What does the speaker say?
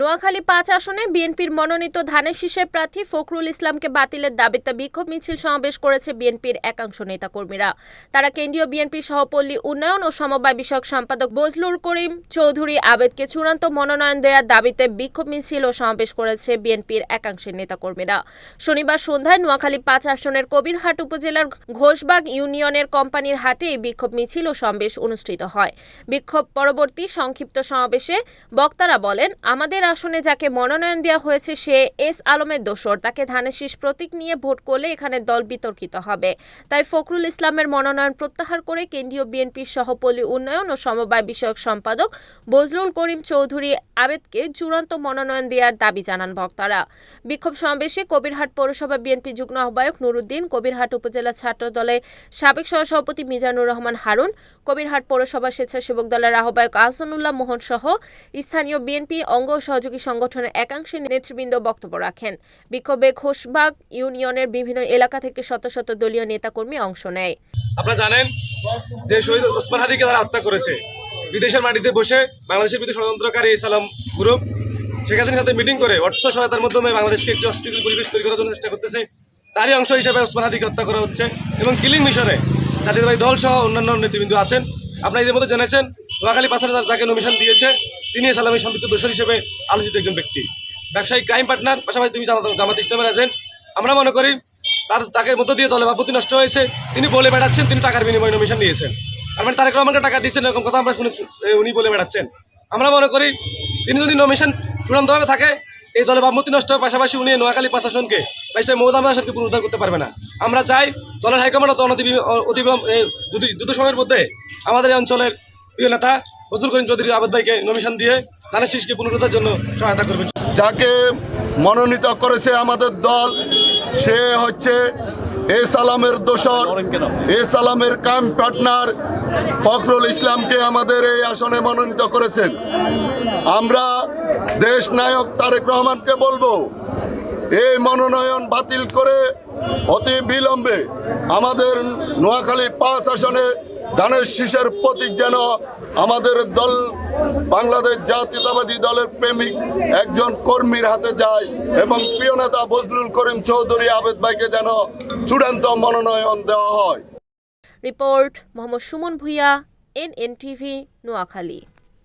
নোয়াখালী পাঁচ আসনে বিএনপির মনোনীত ধানের শীষের প্রার্থী ফখরুল ইসলামকে বাতিলের দাবিতে বিক্ষোভ মিছিল সমাবেশ করেছে বিএনপির একাংশ নেতাকর্মীরা। তারা কেন্দ্রীয় বিএনপি সহপল্লী উন্নয়ন ও সমবায় বিষয়ক সম্পাদক বজলুর করিম চৌধুরী আবেদকে চূড়ান্ত মনোনয়ন দেওয়ার দাবিতে বিক্ষোভ মিছিল ও সমাবেশ করেছে বিএনপির একাংশের নেতাকর্মীরা। শনিবার সন্ধ্যায় নোয়াখালী পাঁচ আসনের কবিরহাট উপজেলার ঘোষবাগ ইউনিয়নের কোম্পানির হাটে এই বিক্ষোভ মিছিল ও সমাবেশ অনুষ্ঠিত হয়। বিক্ষোভ পরবর্তী সংক্ষিপ্ত সমাবেশে বক্তারা বলেন, আমাদের আসনে যাকে মনোনয়ন দেওয়া হয়েছে সে এস আলমের দোসর তাকে ধানের শীষ প্রতীক নিয়ে ভোট করলে এখানে দল বিতর্কিত হবে। তাই ফখরুল ইসলামের মনোনয়ন প্রত্যাহার করে কেন্দ্রীয় বিএনপির সহপল্লী উন্নয়ন ও সমবায় বিষয়ক সম্পাদক বজলুল করিম চৌধুরী আবেদকে চূড়ান্ত মনোনয়ন দেওয়ার দাবি জানান বক্তারা। বিক্ষোভ সমাবেশে কবিরহাট পৌরসভা বিএনপি যুগ্ম আহ্বায়ক নুরুদ্দিন, কবিরহাট উপজেলা ছাত্র দলের সাবেক সহসভাপতি মিজানুর রহমান হারুন, কবিরহাট পৌরসভা স্বেচ্ছাসেবক দলের আহ্বায়ক আহসানুল্লাহ মোহন সহ স্থানীয় বিএনপি অঙ্গ ও সহযোগী সংগঠনের একাংশের নেতৃবৃন্দ বক্তব্য রাখেন। বিক্ষোভে ঘোষবাগ ইউনিয়নের বিভিন্ন এলাকা থেকে শত শত দলীয় নেতাকর্মী অংশ নেয়। আপনারা জানেন যে শহীদ ওসমান হাদিকে তারা হত্যা করেছে। বিদেশের মাটিতে বসে বাংলাদেশের বিরুদ্ধে ষড়যন্ত্রকারী ইসলাম গ্রুপ, শেখ হাসিনার সাথে মিটিং করে অর্থ সহায়তার মাধ্যমে বাংলাদেশকে একটি অস্থিতিশীল পরিবেশ তৈরি করার জন্য চেষ্টা করতেছে। তারই অংশ হিসেবে ওসমান হাদিকে হত্যা করা হচ্ছে এবং কিলিং মিশনে জাতীয়তাবাদী দল সহ অন্যান্য নেতৃবৃন্দ আছেন। আপনারা এদের মধ্যে জেনেছেন, নোয়াখালী পাশার তাকে নমিশন দিয়েছে। তিনি সালামী সম্পৃক্ত দোষর হিসেবে আলোচিত একজন ব্যক্তি। ব্যবসায়িক ক্রাইম পার্টনার, পাশাপাশি তুমি জামাত ইসলামের এজেন্ট আমরা মনে করি তার তাকে মধ্য দিয়ে দলে ভাবমূর্তি নষ্ট হয়েছে। তিনি বলে বেড়াচ্ছেন, তিনি টাকার বিনিময়ে নমিশন নিয়েছেন। তার মানে তারেক রহমানকে টাকা দিচ্ছেন, এরকম কথা আমরা শুনে উনি বলে বেড়াচ্ছেন। আমরা মনে করি তিনি যদি নমিশন চূড়ান্তভাবে থাকে, এই দলে ভাবমূর্তি নষ্ট হওয়ার পাশাপাশি উনি নোয়াখালী প্রশাসনকে বাইশটা মৌদাম আসনকে পুনরুদ্ধার করতে পারবে না। আমরা চাই দলের হাইকমান্ড অত দ্রুত সময়ের মধ্যে আমাদের এই অঞ্চলের প্রিয় নেতা ফজলুল করিম চৌধুরী আবেদ ভাইকে নমিশন দিয়ে ধানের শীষকে পুনরুদ্ধার জন্য সহায়তা করবেন। যাকে মনোনীত করেছে আমাদের দল, সে হচ্ছে এ সালামের দোসর, এ সালামের কাম পার্টনার ফখরুল ইসলামকে আমাদের এই আসনে মনোনীত করেছেন। আমরা দেশ নায়ক তারেক রহমানকে বলব, এই মনোনয়ন বাতিল করে অতি বিলম্বে আমাদের নোয়াখালী পাঁচ আসনে ধানের শীষের প্রতীক যেন আমাদের দল, বাংলাদেশ জাতীয়তাবাদী দলের প্রেমিক একজন কর্মীর হাতে যায় এবং প্রিয় নেতা বজলুল করিম চৌধুরী আবেদ ভাইকে যেন চূড়ান্ত মনোনয়ন দেওয়া হয়। Report, Mohammad Sumon Bhuiyan TV Noakhali.